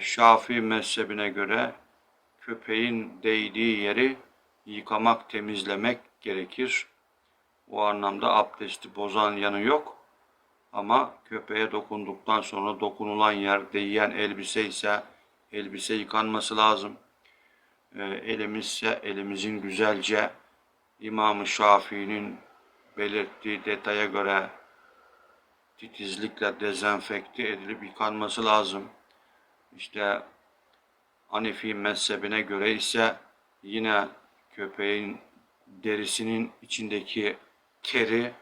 Şafii mezhebine göre köpeğin değdiği yeri yıkamak, temizlemek gerekir. O anlamda abdesti bozan yanı yok. Ama köpeğe dokunduktan sonra dokunulan yer değen elbise ise elbise yıkanması lazım. Ee, elimizse elimizin güzelce İmam-ı Şafii'nin belirttiği detaya göre titizlikle dezenfekte edilip yıkanması lazım. İşte Hanefi mezhebine göre ise yine köpeğin derisinin içindeki teri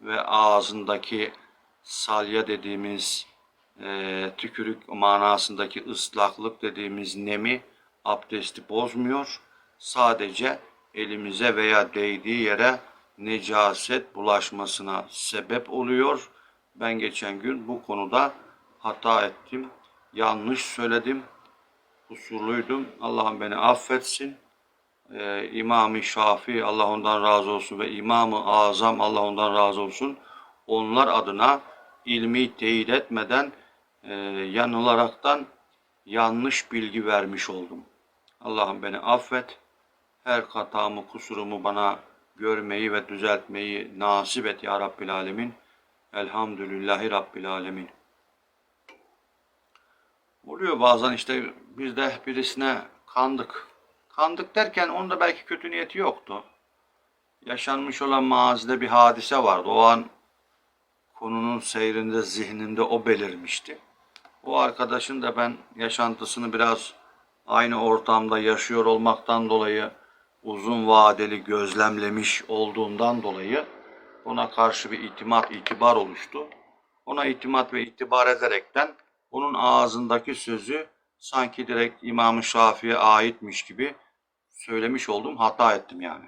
ve ağzındaki salya dediğimiz e, tükürük manasındaki ıslaklık dediğimiz nemi abdesti bozmuyor. Sadece elimize veya değdiği yere necaset bulaşmasına sebep oluyor. Ben geçen gün bu konuda hata ettim. Yanlış söyledim. Kusurluydum. Allah'ım beni affetsin. Ee, İmam-ı Şafii Allah ondan razı olsun ve İmam-ı Azam Allah ondan razı olsun. Onlar adına ilmi teyit etmeden e, yanılaraktan yanlış bilgi vermiş oldum. Allah'ım beni affet. Her hatamı, kusurumu bana görmeyi ve düzeltmeyi nasip et ya Rabbil Alemin. Elhamdülillahi Rabbil Alemin. Oluyor bazen işte biz de birisine kandık. Kandık derken onda belki kötü niyeti yoktu. Yaşanmış olan mazide bir hadise vardı. O an konunun seyrinde zihninde o belirmişti. O arkadaşın da ben yaşantısını biraz aynı ortamda yaşıyor olmaktan dolayı uzun vadeli gözlemlemiş olduğundan dolayı ona karşı bir itimat, itibar oluştu. Ona itimat ve itibar ederekten onun ağzındaki sözü sanki direkt İmam-ı Şafii'ye aitmiş gibi söylemiş oldum, hata ettim yani.